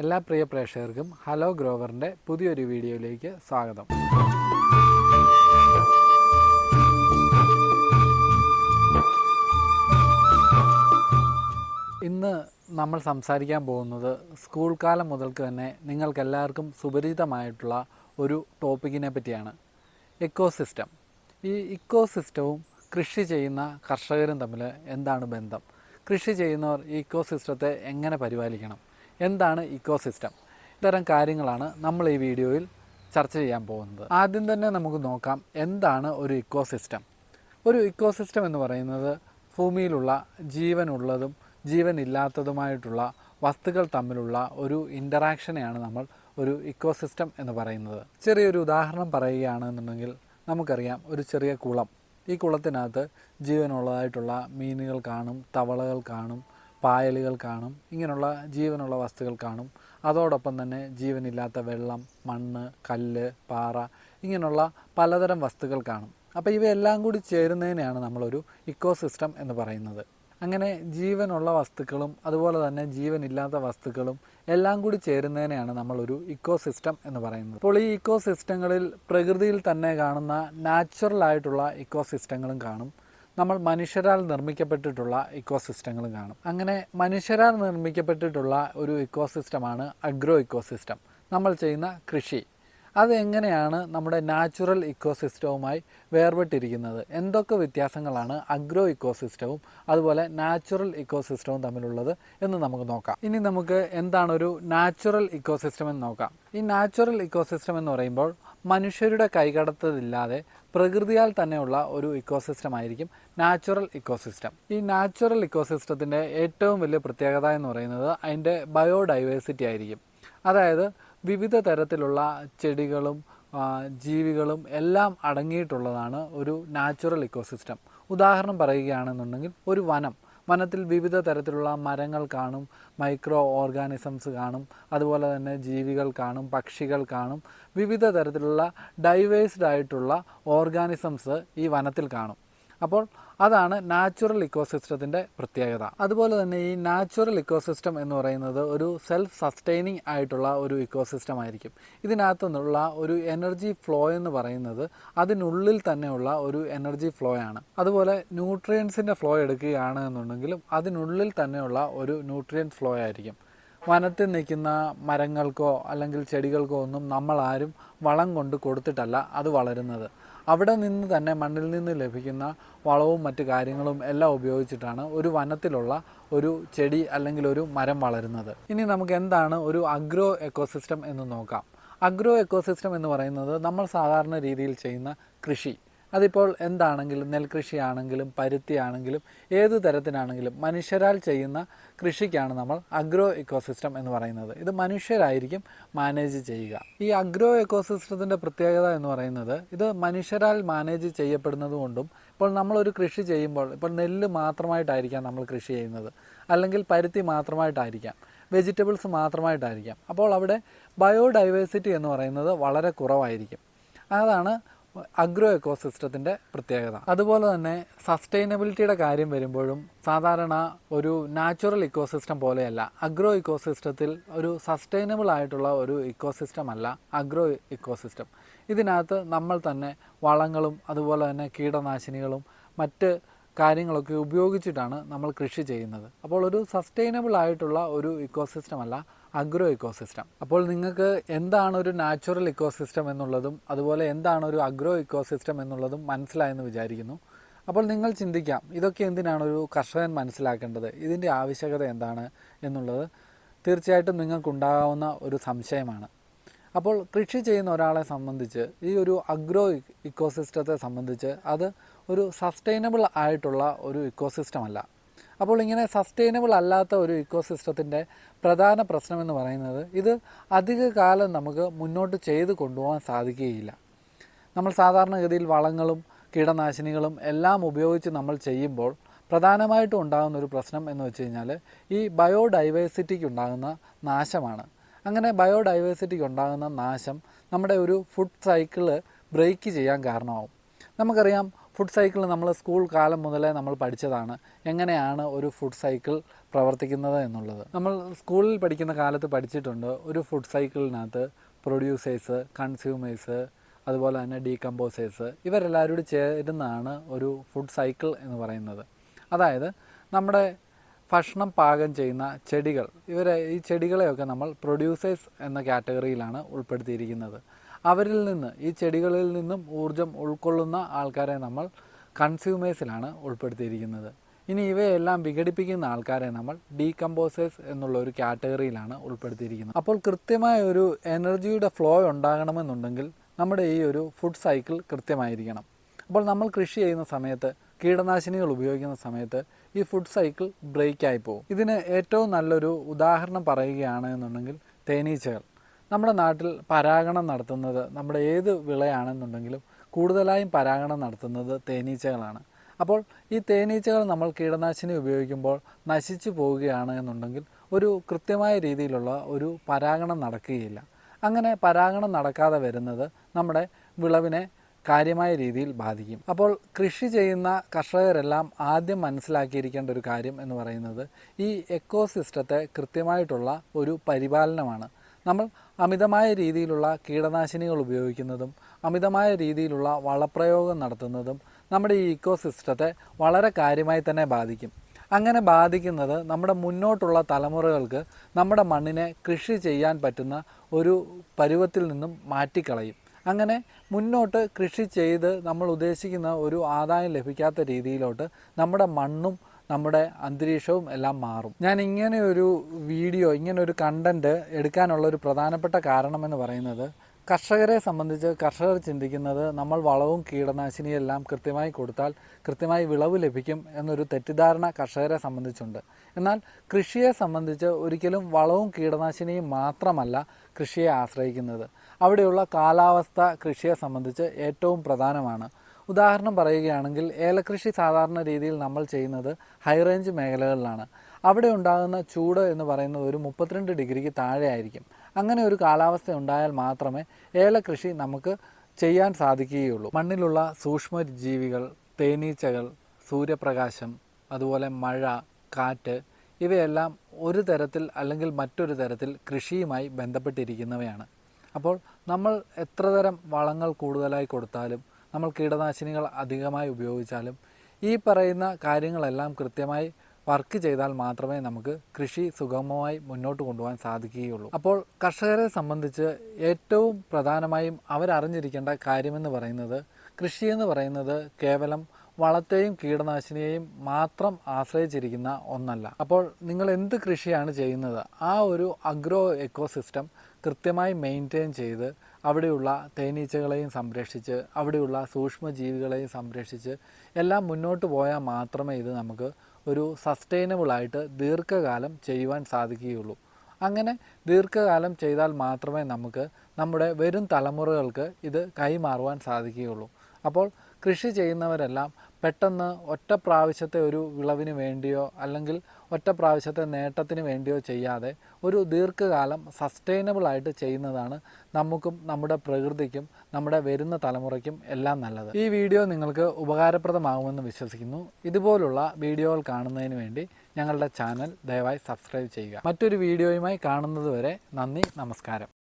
എല്ലാ പ്രിയ പ്രേക്ഷകർക്കും ഹലോ ഗ്രോവറിന്റെ പുതിയൊരു വീഡിയോയിലേക്ക് സ്വാഗതം. ഇന്ന് നമ്മൾ സംസാരിക്കാൻ പോകുന്നത് സ്കൂൾ കാലം മുതൽക്ക് തന്നെ നിങ്ങൾക്കെല്ലാവർക്കും സുപരിചിതമായിട്ടുള്ള ഒരു ടോപ്പിക്കിനെ പറ്റിയാണ് ഇക്കോസിസ്റ്റം ഈ ഇക്കോസിസ്റ്റവും കൃഷി ചെയ്യുന്ന കർഷകരും തമ്മിൽ എന്താണ് ബന്ധം? കൃഷി ചെയ്യുന്നവർ ഈ ഇക്കോസിസ്റ്റത്തെ എങ്ങനെ പരിപാലിക്കണം? എന്താണ് ഇക്കോസിസ്റ്റം? ഇത്തരം കാര്യങ്ങളാണ് നമ്മൾ ഈ വീഡിയോയിൽ ചർച്ച ചെയ്യാൻ പോകുന്നത്. ആദ്യം തന്നെ നമുക്ക് നോക്കാം എന്താണ് ഒരു ഇക്കോസിസ്റ്റം. ഒരു ഇക്കോസിസ്റ്റം എന്ന് പറയുന്നത് ഭൂമിയിലുള്ള ജീവനുള്ളതും ജീവനില്ലാത്തതുമായിട്ടുള്ള വസ്തുക്കൾ തമ്മിലുള്ള ഒരു ഇന്ററാക്ഷനെയാണ് നമ്മൾ ഒരു ഇക്കോസിസ്റ്റം എന്ന് പറയുന്നത്. ചെറിയൊരു ഉദാഹരണം പറയുകയാണെന്നുണ്ടെങ്കിൽ നമുക്കറിയാം ഒരു ചെറിയ കുളം. ഈ കുളത്തിനകത്ത് ജീവനുള്ളതായിട്ടുള്ള മീനുകൾ കാണും തവളകൾ കാണും പായലുകൾ കാണും ഇങ്ങനെയുള്ള ജീവനുള്ള വസ്തുക്കൾ കാണും. അതോടൊപ്പം തന്നെ ജീവനില്ലാത്ത വെള്ളം മണ്ണ് കല്ല് പാറ ഇങ്ങനെയുള്ള പലതരം വസ്തുക്കൾ കാണും. അപ്പോൾ ഇവയെല്ലാം കൂടി ചേരുന്നതിനെയാണ് നമ്മളൊരു ഇക്കോസിസ്റ്റം എന്ന് പറയുന്നത്. അങ്ങനെ ജീവനുള്ള വസ്തുക്കളും അതുപോലെ തന്നെ ജീവനില്ലാത്ത വസ്തുക്കളും എല്ലാം കൂടി ചേരുന്നതിനെയാണ് നമ്മളൊരു ഇക്കോസിസ്റ്റം എന്ന് പറയുന്നത്. അപ്പോൾ ഈ ഇക്കോസിസ്റ്റങ്ങളിൽ പ്രകൃതിയിൽ തന്നെ കാണുന്ന നാച്ചുറൽ ആയിട്ടുള്ള ഇക്കോസിസ്റ്റങ്ങളും കാണും. നമ്മൾ മനുഷ്യരാൽ നിർമ്മിക്കപ്പെട്ടിട്ടുള്ള ഇക്കോസിസ്റ്റങ്ങളും കാണും. അങ്ങനെ മനുഷ്യരാൽ നിർമ്മിക്കപ്പെട്ടിട്ടുള്ള ഒരു ഇക്കോസിസ്റ്റമാണ് അഗ്രോ ഇക്കോസിസ്റ്റം. നമ്മൾ ചെയ്യുന്ന കൃഷി. അതെങ്ങനെയാണ് നമ്മുടെ നാച്ചുറൽ ഇക്കോസിസ്റ്റവുമായി വേർപെട്ടിരിക്കുന്നത്? എന്തൊക്കെ വ്യത്യാസങ്ങളാണ് അഗ്രോ ഇക്കോസിസ്റ്റവും അതുപോലെ നാച്ചുറൽ ഇക്കോസിസ്റ്റവും തമ്മിലുള്ളത് എന്ന് നമുക്ക് നോക്കാം. ഇനി നമുക്ക് എന്താണ് ഒരു നാച്ചുറൽ ഇക്കോസിസ്റ്റം എന്ന് നോക്കാം. ഈ നാച്ചുറൽ ഇക്കോസിസ്റ്റം എന്ന് പറയുമ്പോൾ മനുഷ്യരുടെ കൈകടത്തതില്ലാതെ പ്രകൃതിയാൽ തന്നെയുള്ള ഒരു ഇക്കോസിസ്റ്റം ആയിരിക്കും നാച്ചുറൽ ഇക്കോസിസ്റ്റം ഈ നാച്ചുറൽ ഇക്കോസിസ്റ്റത്തിന്റെ ഏറ്റവും വലിയ പ്രത്യേകത എന്ന് പറയുന്നത് അതിന്റെ ബയോഡൈവേഴ്സിറ്റി ആയിരിക്കും. അതായത് വിവിധ തരത്തിലുള്ള ചെടികളും ജീവികളും എല്ലാം അടങ്ങിയിട്ടുള്ളതാണ് ഒരു നാച്ചുറൽ ഇക്കോസിസ്റ്റം ഉദാഹരണം പറയുകയാണെന്നുണ്ടെങ്കിൽ ഒരു വനം. വനത്തിൽ വിവിധ തരത്തിലുള്ള മരങ്ങൾ കാണും മൈക്രോ ഓർഗാനിസംസ് കാണും അതുപോലെ തന്നെ ജീവികൾ കാണും പക്ഷികൾ കാണും വിവിധ തരത്തിലുള്ള ഡൈവേഴ്സ്ഡ് ആയിട്ടുള്ള ഓർഗാനിസംസ് ഈ വനത്തിൽ കാണും. അപ്പോൾ അതാണ് നാച്ചുറൽ ഇക്കോസിസ്റ്റത്തിന്റെ പ്രത്യേകത. അതുപോലെ തന്നെ ഈ നാച്ചുറൽ ഇക്കോസിസ്റ്റം എന്ന് പറയുന്നത് ഒരു സെൽഫ് സസ്റ്റൈനിങ് ആയിട്ടുള്ള ഒരു ഇക്കോസിസ്റ്റം ആയിരിക്കും. ഇതിനകത്തു നിന്നുള്ള ഒരു എനർജി ഫ്ലോ എന്ന് പറയുന്നത് അതിനുള്ളിൽ തന്നെയുള്ള ഒരു എനർജി ഫ്ലോ ആണ്. അതുപോലെ ന്യൂട്രിയൻസിന്റെ ഫ്ലോ എടുക്കുകയാണ് എന്നുണ്ടെങ്കിലും അതിനുള്ളിൽ തന്നെയുള്ള ഒരു ന്യൂട്രിയൻ ഫ്ലോ ആയിരിക്കും. വനത്തിൽ നിൽക്കുന്ന മരങ്ങൾക്കോ അല്ലെങ്കിൽ ചെടികൾക്കോ ഒന്നും നമ്മൾ ആരും വളം കൊണ്ട് കൊടുത്തിട്ടല്ല അത് വളരുന്നത്. അവിടെ നിന്ന് തന്നെ മണ്ണിൽ നിന്ന് ലഭിക്കുന്ന വളവും മറ്റു കാര്യങ്ങളും എല്ലാം ഉപയോഗിച്ചിട്ടാണ് ഒരു വനത്തിലുള്ള ഒരു ചെടി അല്ലെങ്കിൽ ഒരു മരം വളരുന്നത്. ഇനി നമുക്ക് എന്താണ് ഒരു അഗ്രോ എക്കോസിസ്റ്റം എന്ന് നോക്കാം. അഗ്രോ എക്കോസിസ്റ്റം എന്ന് പറയുന്നത് നമ്മൾ സാധാരണ രീതിയിൽ ചെയ്യുന്ന കൃഷി. അതിപ്പോൾ എന്താണെങ്കിലും നെൽകൃഷിയാണെങ്കിലും പരുത്തിയാണെങ്കിലും ഏതു തരത്തിനാണെങ്കിലും മനുഷ്യരാൽ ചെയ്യുന്ന കൃഷിക്കാണ് നമ്മൾ അഗ്രോ ഇക്കോസിസ്റ്റം എന്ന് പറയുന്നത്. ഇത് മനുഷ്യരായിരിക്കും മാനേജ് ചെയ്യുക. ഈ അഗ്രോ ഇക്കോസിസ്റ്റത്തിന്റെ പ്രത്യേകത എന്ന് പറയുന്നത് ഇത് മനുഷ്യരാൽ മാനേജ് ചെയ്യപ്പെടുന്നതുകൊണ്ടും കൊണ്ടും ഇപ്പോൾ നമ്മളൊരു കൃഷി ചെയ്യുമ്പോൾ ഇപ്പോൾ നെല്ല് മാത്രമായിട്ടായിരിക്കാം നമ്മൾ കൃഷി ചെയ്യുന്നത്. അല്ലെങ്കിൽ പരുത്തി മാത്രമായിട്ടായിരിക്കാം. വെജിറ്റബിൾസ് മാത്രമായിട്ടായിരിക്കാം. അപ്പോൾ അവിടെ ബയോഡൈവേഴ്സിറ്റി എന്ന് പറയുന്നത് വളരെ കുറവായിരിക്കും. അതാണ് അഗ്രോ എക്കോസിസ്റ്റത്തിന്റെ പ്രത്യേകത. അതുപോലെ തന്നെ സസ്റ്റൈനബിലിറ്റിയുടെ കാര്യം വരുമ്പോഴും സാധാരണ ഒരു നാച്ചുറൽ ഇക്കോസിസ്റ്റം പോലെയല്ല. അഗ്രോ ഇക്കോസിസ്റ്റത്തിൽ ഒരു സസ്റ്റൈനബിൾ ആയിട്ടുള്ള ഒരു ഇക്കോസിസ്റ്റം അല്ല അഗ്രോ ഇക്കോസിസ്റ്റം ഇതിനകത്ത് നമ്മൾ തന്നെ വളങ്ങളും അതുപോലെ തന്നെ കീടനാശിനികളും മറ്റ് കാര്യങ്ങളൊക്കെ ഉപയോഗിച്ചിട്ടാണ് നമ്മൾ കൃഷി ചെയ്യുന്നത്. അപ്പോൾ ഒരു സസ്റ്റൈനബിൾ ആയിട്ടുള്ള ഒരു ഇക്കോസിസ്റ്റം അല്ല അഗ്രോ ഇക്കോസിസ്റ്റം അപ്പോൾ നിങ്ങൾക്ക് എന്താണ് ഒരു നാച്ചുറൽ ഇക്കോസിസ്റ്റം എന്നുള്ളതും അതുപോലെ എന്താണ് ഒരു അഗ്രോ ഇക്കോസിസ്റ്റം എന്നുള്ളതും മനസ്സിലായെന്ന് വിചാരിക്കുന്നു. അപ്പോൾ നിങ്ങൾ ചിന്തിക്കാം ഇതൊക്കെ എന്തിനാണ് ഒരു കർഷകൻ മനസ്സിലാക്കേണ്ടത്? ഇതിന്റെ ആവശ്യകത എന്താണ് എന്നുള്ളത് തീർച്ചയായിട്ടും നിങ്ങൾക്കുണ്ടാകാവുന്ന ഒരു സംശയമാണ്. അപ്പോൾ കൃഷി ചെയ്യുന്ന ഒരാളെ സംബന്ധിച്ച് ഈ ഒരു അഗ്രോ ഇക്കോസിസ്റ്റത്തെ സംബന്ധിച്ച് അത് ഒരു സസ്റ്റൈനബിൾ ആയിട്ടുള്ള ഒരു ഇക്കോസിസ്റ്റം അല്ല. അപ്പോൾ ഇങ്ങനെ സസ്റ്റൈനബിൾ അല്ലാത്ത ഒരു ഇക്കോസിസ്റ്റത്തിന്റെ പ്രധാന പ്രശ്നം എന്ന് പറയുന്നത് ഇത് അധിക കാലം നമുക്ക് മുന്നോട്ട് ചെയ്ത് കൊണ്ടുപോകാൻ സാധിക്കുകയില്ല. നമ്മൾ സാധാരണഗതിയിൽ വളങ്ങളും കീടനാശിനികളും എല്ലാം ഉപയോഗിച്ച് നമ്മൾ ചെയ്യുമ്പോൾ പ്രധാനമായിട്ടും ഉണ്ടാകുന്ന ഒരു പ്രശ്നം എന്ന് വെച്ച് കഴിഞ്ഞാൽ ഈ ബയോഡൈവേഴ്സിറ്റിക്ക് ഉണ്ടാകുന്ന നാശമാണ്. അങ്ങനെ ബയോഡൈവേഴ്സിറ്റിക്ക് ഉണ്ടാകുന്ന നാശം നമ്മുടെ ഒരു ഫുഡ് സൈക്കിൾ ബ്രേക്ക് ചെയ്യാൻ കാരണമാവും. നമുക്കറിയാം ഫുഡ് സൈക്കിൾ നമ്മൾ സ്കൂൾ കാലം മുതലേ നമ്മൾ പഠിച്ചതാണ്. എങ്ങനെയാണ് ഒരു ഫുഡ് സൈക്കിൾ പ്രവർത്തിക്കുന്നത് എന്നുള്ളത്. നമ്മൾ സ്കൂളിൽ പഠിക്കുന്ന കാലത്ത് പഠിച്ചിട്ടുണ്ട് ഒരു ഫുഡ് സൈക്കിളിനകത്ത് പ്രൊഡ്യൂസേഴ്സ് കൺസ്യൂമേഴ്സ് അതുപോലെ തന്നെ ഡീകമ്പോസേഴ്സ് ഇവരെല്ലാവരും കൂടി ചേരുന്നതാണ് ഒരു ഫുഡ് സൈക്കിൾ എന്ന് പറയുന്നത്. അതായത് നമ്മുടെ ഭക്ഷണം പാകം ചെയ്യുന്ന ചെടികൾ. ഇവരെ ഈ ചെടികളെയൊക്കെ നമ്മൾ പ്രൊഡ്യൂസേഴ്സ് എന്ന കാറ്റഗറിയിലാണ് ഉൾപ്പെടുത്തിയിരിക്കുന്നത്. അവരിൽ നിന്ന് ഈ ചെടികളിൽ നിന്നും ഊർജം ഉൾക്കൊള്ളുന്ന ആൾക്കാരെ നമ്മൾ കൺസ്യൂമേഴ്സിലാണ് ഉൾപ്പെടുത്തിയിരിക്കുന്നത്. ഇനി ഇവയെല്ലാം വിഘടിപ്പിക്കുന്ന ആൾക്കാരെ നമ്മൾ ഡീകമ്പോസേഴ്സ് എന്നുള്ള ഒരു കാറ്റഗറിയിലാണ് ഉൾപ്പെടുത്തിയിരിക്കുന്നത്. അപ്പോൾ കൃത്യമായ ഒരു എനർജിയുടെ ഫ്ലോ ഉണ്ടാകണമെന്നുണ്ടെങ്കിൽ നമ്മുടെ ഈ ഒരു ഫുഡ് സൈക്കിൾ കൃത്യമായിരിക്കണം. അപ്പോൾ നമ്മൾ കൃഷി ചെയ്യുന്ന സമയത്ത് കീടനാശിനികൾ ഉപയോഗിക്കുന്ന സമയത്ത് ഈ ഫുഡ് സൈക്കിൾ ബ്രേക്കായി പോകും. ഇതിന് ഏറ്റവും നല്ലൊരു ഉദാഹരണം പറയുകയാണ് എന്നുണ്ടെങ്കിൽ തേനീച്ചകൾ. നമ്മുടെ നാട്ടിൽ പരാഗണം നടത്തുന്നത് നമ്മുടെ ഏത് വിളയാണെന്നുണ്ടെങ്കിലും കൂടുതലായും പരാഗണം നടത്തുന്നത് തേനീച്ചകളാണ്. അപ്പോൾ ഈ തേനീച്ചകൾ നമ്മൾ കീടനാശിനി ഉപയോഗിക്കുമ്പോൾ നശിച്ചു പോവുകയാണ് എന്നുണ്ടെങ്കിൽ ഒരു കൃത്യമായ രീതിയിലുള്ള ഒരു പരാഗണം നടക്കുകയില്ല. അങ്ങനെ പരാഗണം നടക്കാതെ വരുന്നത് നമ്മുടെ വിളവിനെ കാര്യമായ രീതിയിൽ ബാധിക്കും. അപ്പോൾ കൃഷി ചെയ്യുന്ന കർഷകരെല്ലാം ആദ്യം മനസ്സിലാക്കിയിരിക്കേണ്ട ഒരു കാര്യം എന്ന് പറയുന്നത് ഈ എക്കോസിസ്റ്റത്തെ കൃത്യമായിട്ടുള്ള ഒരു പരിപാലനമാണ്. നമ്മൾ അമിതമായ രീതിയിലുള്ള കീടനാശിനികൾ ഉപയോഗിക്കുന്നതും അമിതമായ രീതിയിലുള്ള വളപ്രയോഗം നടത്തുന്നതും നമ്മുടെ ഈ ഇക്കോ സിസ്റ്റത്തെ വളരെ കാര്യമായി തന്നെ ബാധിക്കും. അങ്ങനെ ബാധിക്കുന്നത് നമ്മുടെ മുന്നോട്ടുള്ള തലമുറകൾക്ക് നമ്മുടെ മണ്ണിനെ കൃഷി ചെയ്യാൻ പറ്റുന്ന ഒരു പരുവത്തിൽ നിന്നും മാറ്റിക്കളയും. അങ്ങനെ മുന്നോട്ട് കൃഷി ചെയ്ത് നമ്മൾ ഉദ്ദേശിക്കുന്ന ഒരു ആദായം ലഭിക്കാത്ത രീതിയിലോട്ട് നമ്മുടെ മണ്ണും നമ്മുടെ അന്തരീക്ഷവും എല്ലാം മാറും. ഞാൻ ഇങ്ങനെ ഒരു വീഡിയോ ഇങ്ങനെ ഒരു കണ്ടന്റ് എടുക്കാനുള്ള ഒരു പ്രധാനപ്പെട്ട കാരണം എന്ന് പറയുന്നത് കർഷകരെ സംബന്ധിച്ച് കർഷകർ ചിന്തിക്കുന്നത് നമ്മൾ വളവും കീടനാശിനിയും എല്ലാം കൃത്യമായി കൊടുത്താൽ കൃത്യമായി വിളവ് ലഭിക്കും എന്നൊരു തെറ്റിദ്ധാരണ കർഷകരെ സംബന്ധിച്ചുണ്ട്. എന്നാൽ കൃഷിയെ സംബന്ധിച്ച് ഒരിക്കലും വളവും കീടനാശിനിയും മാത്രമല്ല കൃഷിയെ ആശ്രയിക്കുന്നത്. അവിടെയുള്ള കാലാവസ്ഥ കൃഷിയെ സംബന്ധിച്ച് ഏറ്റവും പ്രധാനമാണ്. ഉദാഹരണം പറയുകയാണെങ്കിൽ ഏലകൃഷി സാധാരണ രീതിയിൽ നമ്മൾ ചെയ്യുന്നത് ഹൈറേഞ്ച് മേഖലകളിലാണ്. അവിടെ ഉണ്ടാകുന്ന ചൂട് എന്ന് പറയുന്നത് ഒരു മുപ്പത്തിരണ്ട് ഡിഗ്രിക്ക് താഴെ ആയിരിക്കും. അങ്ങനെ ഒരു കാലാവസ്ഥ ഉണ്ടായാൽ മാത്രമേ ഏലകൃഷി നമുക്ക് ചെയ്യാൻ സാധിക്കുകയുള്ളൂ. മണ്ണിലുള്ള സൂക്ഷ്മ ജീവികൾ തേനീച്ചകൾ സൂര്യപ്രകാശം അതുപോലെ മഴ കാറ്റ് ഇവയെല്ലാം ഒരു തരത്തിൽ അല്ലെങ്കിൽ മറ്റൊരു തരത്തിൽ കൃഷിയുമായി ബന്ധപ്പെട്ടിരിക്കുന്നവയാണ്. അപ്പോൾ നമ്മൾ എത്ര തരം വളങ്ങൾ കൂടുതലായി കൊടുത്താലും നമ്മൾ കീടനാശിനികൾ അധികമായി ഉപയോഗിച്ചാലും ഈ പറയുന്ന കാര്യങ്ങളെല്ലാം കൃത്യമായി വർക്ക് ചെയ്താൽ മാത്രമേ നമുക്ക് കൃഷി സുഗമമായി മുന്നോട്ട് കൊണ്ടുപോകാൻ സാധിക്കുകയുള്ളൂ. അപ്പോൾ കർഷകരെ സംബന്ധിച്ച് ഏറ്റവും പ്രധാനമായും അവരറിഞ്ഞിരിക്കേണ്ട കാര്യമെന്ന് പറയുന്നത് കൃഷി എന്ന് പറയുന്നത് കേവലം വളത്തെയും കീടനാശിനിയെയും മാത്രം ആശ്രയിച്ചിരിക്കുന്ന ഒന്നല്ല. അപ്പോൾ നിങ്ങൾ എന്ത് കൃഷിയാണ് ചെയ്യുന്നത്? ആ ഒരു അഗ്രോ എക്കോസിസ്റ്റം കൃത്യമായി മെയിന്റെയിൻ ചെയ്ത് അവിടെയുള്ള തേനീച്ചകളെയും സംരക്ഷിച്ച് അവിടെയുള്ള സൂക്ഷ്മജീവികളെയും സംരക്ഷിച്ച് എല്ലാം മുന്നോട്ട് പോയാൽ മാത്രമേ ഇത് നമുക്ക് ഒരു സസ്റ്റൈനബിളായിട്ട് ദീർഘകാലം ചെയ്യുവാൻ സാധിക്കുകയുള്ളൂ. അങ്ങനെ ദീർഘകാലം ചെയ്താൽ മാത്രമേ നമുക്ക് നമ്മുടെ വരും തലമുറകൾക്ക് ഇത് കൈമാറുവാൻ സാധിക്കുകയുള്ളൂ. അപ്പോൾ കൃഷി ചെയ്യുന്നവരെല്ലാം പെട്ടെന്ന് ഒറ്റ പ്രാവശ്യത്തെ ഒരു വിളവിന് വേണ്ടിയോ അല്ലെങ്കിൽ ഒറ്റ പ്രാവശ്യത്തെ നേട്ടത്തിന് വേണ്ടിയോ ചെയ്യാതെ ഒരു ദീർഘകാലം സസ്റ്റൈനബിൾ ആയിട്ട് ചെയ്യുന്നതാണ് നമുക്കും നമ്മുടെ പ്രകൃതിക്കും നമ്മുടെ വരുന്ന തലമുറയ്ക്കും എല്ലാം നല്ലത്. ഈ വീഡിയോ നിങ്ങൾക്ക് ഉപകാരപ്രദമാകുമെന്ന് വിശ്വസിക്കുന്നു. ഇതുപോലുള്ള വീഡിയോകൾ കാണുന്നതിന് വേണ്ടി ഞങ്ങളുടെ ചാനൽ ദയവായി സബ്സ്ക്രൈബ് ചെയ്യുക. മറ്റൊരു വീഡിയോയുമായി കാണുന്നതുവരെ നന്ദി നമസ്കാരം.